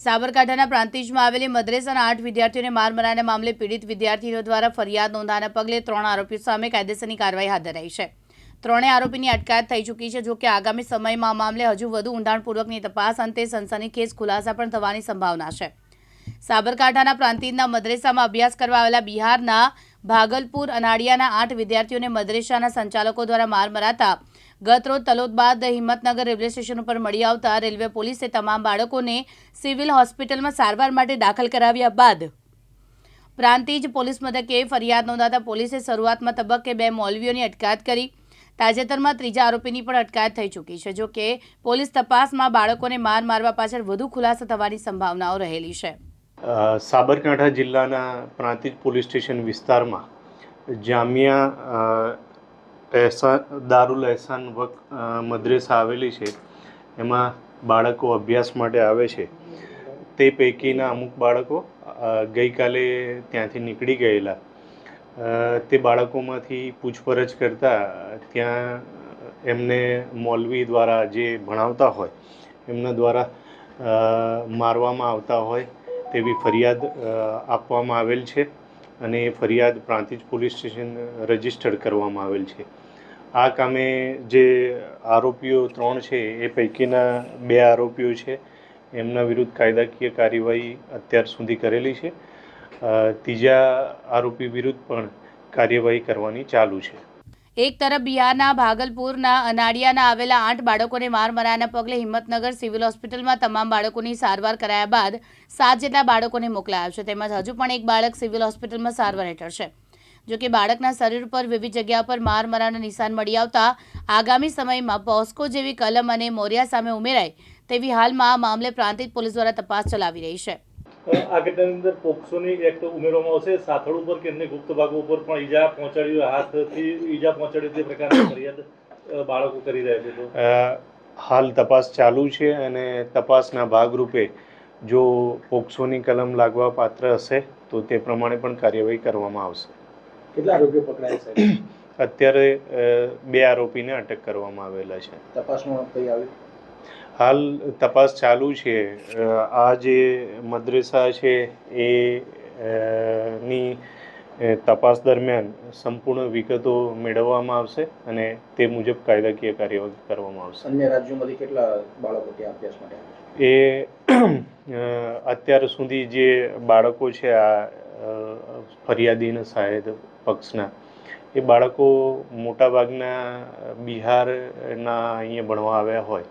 સાબરકાંઠાના પ્રાંતિજમાં આવેલી મદ્રેસાના આઠ વિદ્યાર્થીઓને માર મરાના મામલે પીડિત વિદ્યાર્થીઓ દ્વારા ફરિયાદ નોંધાના પગલે ત્રણ આરોપીઓ સામે કાયદેસરની કાર્યવાહી હાથ ધરાઈ છે. ત્રણેય આરોપીની અટકાયત થઈ ચૂકી છે જોકે આગામી સમયમાં મામલે હજુ વધુ ઊંડાણપૂર્વકની તપાસ અંતે સનસનીખેજ ખુલાસા પણ થવાની સંભાવના છે. સાબરકાંઠાના પ્રાંતિજના મદ્રેસામાં અભ્યાસ કરવા આવેલા બિહારના ભાગલપુર અનાડિયાના આઠ વિદ્યાર્થીઓને મદ્રેસાના સંચાલકો દ્વારા માર મરાતા ગત રોજ તલોદ બાદ હિંમતનગર રેલવે સ્ટેશન ઉપર મળી આવતા રેલવે પોલીસે તમામ બાળકોને સિવિલ હોસ્પિટલમાં સારવાર માટે દાખલ કરાવ્યા બાદ પ્રાંતિજ પોલીસ મથકે ફરિયાદ નોંધાતા પોલીસે શરૂઆતમાં તબક્કે બે મૌલવીઓની અટકાયત કરી. તાજેતરમાં ત્રીજા આરોપીની પણ અટકાયત થઈ ચૂકી છે, જો કે પોલીસ તપાસમાં બાળકોને માર મારવા પાછળ વધુ ખુલાસા થવાની સંભાવનાઓ રહેલી છે. સાબરકાંઠા જિલ્લાના પ્રાંતિજ પોલીસ સ્ટેશન વિસ્તારમાં જામિયા એહસાન, દારુલ એહસાન વક મદ્રેસા આવેલી છે. એમાં બાળકો અભ્યાસ માટે આવે છે. તે પૈકીના અમુક બાળકો ગઈકાલે ત્યાંથી નીકળી ગયેલા. તે બાળકોમાંથી પૂછપરછ કરતાં ત્યાં એમને મૌલવી દ્વારા જે ભણાવતા હોય, એમના દ્વારા મારવામાં આવતા હોય તેવી ફરિયાદ આપવામાં આવેલ છે. અને એ ફરિયાદ પ્રાંતિજ પોલીસ સ્ટેશન રજિસ્ટર્ડ કરવામાં આવેલ છે. આ કામે જે આરોપીઓ ત્રણ છે, એ પૈકીના બે આરોપીઓ છે. એમના વિરુદ્ધ કાયદાકીય કાર્યવાહી અત્યાર સુધી કરેલી છે. ત્રીજા આરોપી વિરુદ્ધ પણ કાર્યવાહી કરવાની ચાલુ છે. એક તરફ બિહારના ભાગલપુરના અનાડિયાના આવેલા આઠ બાળકોને માર મરાયાના પગલે હિંમતનગર સિવિલ હોસ્પિટલમાં તમામ બાળકોની સારવાર કરાયા બાદ સાત જેટલા બાળકોને મોકલાયા છે. તેમજ હજુ પણ એક બાળક સિવિલ હોસ્પિટલમાં સારવાર હેઠળ છે. જો કે બાળકના શરીર પર વિવિધ જગ્યા પર માર મરાના નિશાન મળી આવતા આગામી સમયમાં પોસ્કો જેવી કલમ અને મોરિયા સામે ઉમેરાય તેવી હાલમાં આ મામલે પ્રાંતિક પોલીસ દ્વારા તપાસ ચલાવી રહી છે. આ ઘટનાની અંદર પોક્સોની એક્ટ ઉમેરવામાં આવશે. સાથળ ઉપર કે અન્ય ગુપ્ત ભાગો ઉપર પણ ઈજા પહોંચાડી હાથથી ઈજા પહોંચાડી તે પ્રકારની ફરિયાદ બાળકો કરી રહ્યા છે તો? હાલ તપાસ ચાલુ છે અને તપાસના ભાગરૂપે જો પોક્સોની કલમ લાગવા પાત્ર હશે તો તે પ્રમાણે પણ કાર્યવાહી કરવામાં આવશે. કેટલા આરોપીઓ પકડાયા સાહેબ અત્યારે બે આરોપીને અટક કરવામાં આવેલા છે. તપાસમાં કઈ આવ્યું? હાલ તપાસ ચાલુ છે. આ જે મદ્રેસા છે એ ની તપાસ દરમિયાન સંપૂર્ણ વિગતો મેળવવામાં આવશે અને તે મુજબ કાયદાકીય કાર્યવાહી કરવામાં આવશે. અન્ય રાજ્યોમાંથી કેટલા બાળકો ત્યાં અભ્યાસ માટે એ અત્યાર સુધી જે બાળકો છે આ ફરિયાદીના સહાયદ પક્ષના એ બાળકો મોટાભાગના બિહારના અહીંયા ભણવા આવ્યા હોય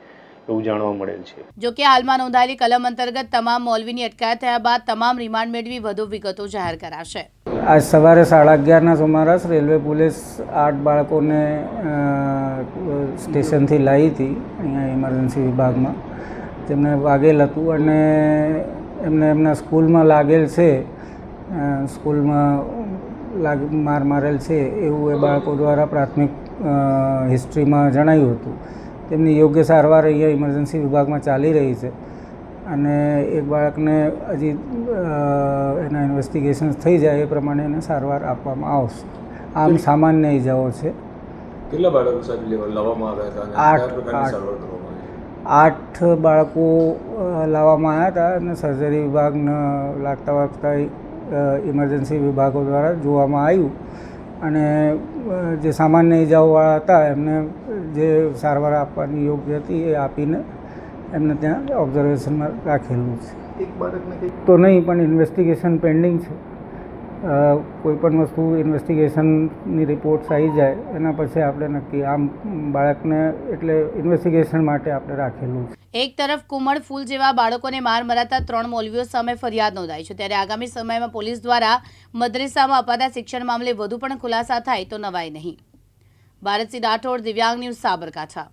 એવું જાણવા મળેલ છે. જો કે હાલમાં નોંધાયેલી કલમ અંતર્ગત તમામ મોલવીની અટકાયત થયા બાદ તમામ રિમાન્ડ મેળવી વધુ વિગતો જાહેર કરાશે. આજ સવારે સાડા અગિયારના સુમારાસ રેલવે પોલીસ આઠ બાળકોને સ્ટેશનથી લાવી હતી અહીંયા ઇમરજન્સી વિભાગમાં. તેમને વાગેલ હતું અને એમને એમના સ્કૂલમાં લાગેલ છે. સ્કૂલમાં લાગ માર મારેલ છે એવું એ બાળકો દ્વારા પ્રાથમિક હિસ્ટ્રીમાં જણાવ્યું હતું. તેમની યોગ્ય સારવાર અહીંયા ઇમરજન્સી વિભાગમાં ચાલી રહી છે. અને એક બાળકને હજી એના ઇન્વેસ્ટિગેશન થઈ જાય એ પ્રમાણે એને સારવાર આપવામાં આવશે. આમ સામાન્ય ઇજાઓ છે. કેટલા બાળકો સાહેબ લાવવામાં આવ્યા હતા આઠ બાળકો લાવવામાં આવ્યા હતા અને સર્જરી વિભાગને લાગતા વાગતા ઇમરજન્સી વિભાગો દ્વારા જોવામાં આવ્યું. અને જે સામાન્ય ઇજાઓવાળા હતા એમને જે સારવાર આપવાની યોગ્ય હતી એ આપીને એમને ત્યાં ઓબ્ઝર્વેશનમાં રાખેલું છે. તો નહીં પણ ઇન્વેસ્ટિગેશન પેન્ડિંગ છે. અ, કોઈ પણ વસ્તુ ઇન્વેસ્ટિગેશનની રિપોર્ટ્સ આવી જાય એના પછી આપણે નક્કી આમ બાળકને એટલે ઇન્વેસ્ટિગેશન માટે આપણે રાખેલું છે. એક તરફ કુમળ ફૂલ જેવા બાળકોને માર મરાતા ત્રણ મૌલવીઓ સામે ફરિયાદ નોંધાઈ છે ત્યારે આગામી સમયમાં પોલીસ દ્વારા મદ્રેસામાં અપાતા શિક્ષણ મામલે વધુ પણ ખુલાસા થાય તો નવાય નહીં. ભારતસિંહ રાઠોડ દિવ્યાંગ ન્યૂઝ સાબરકાંઠા.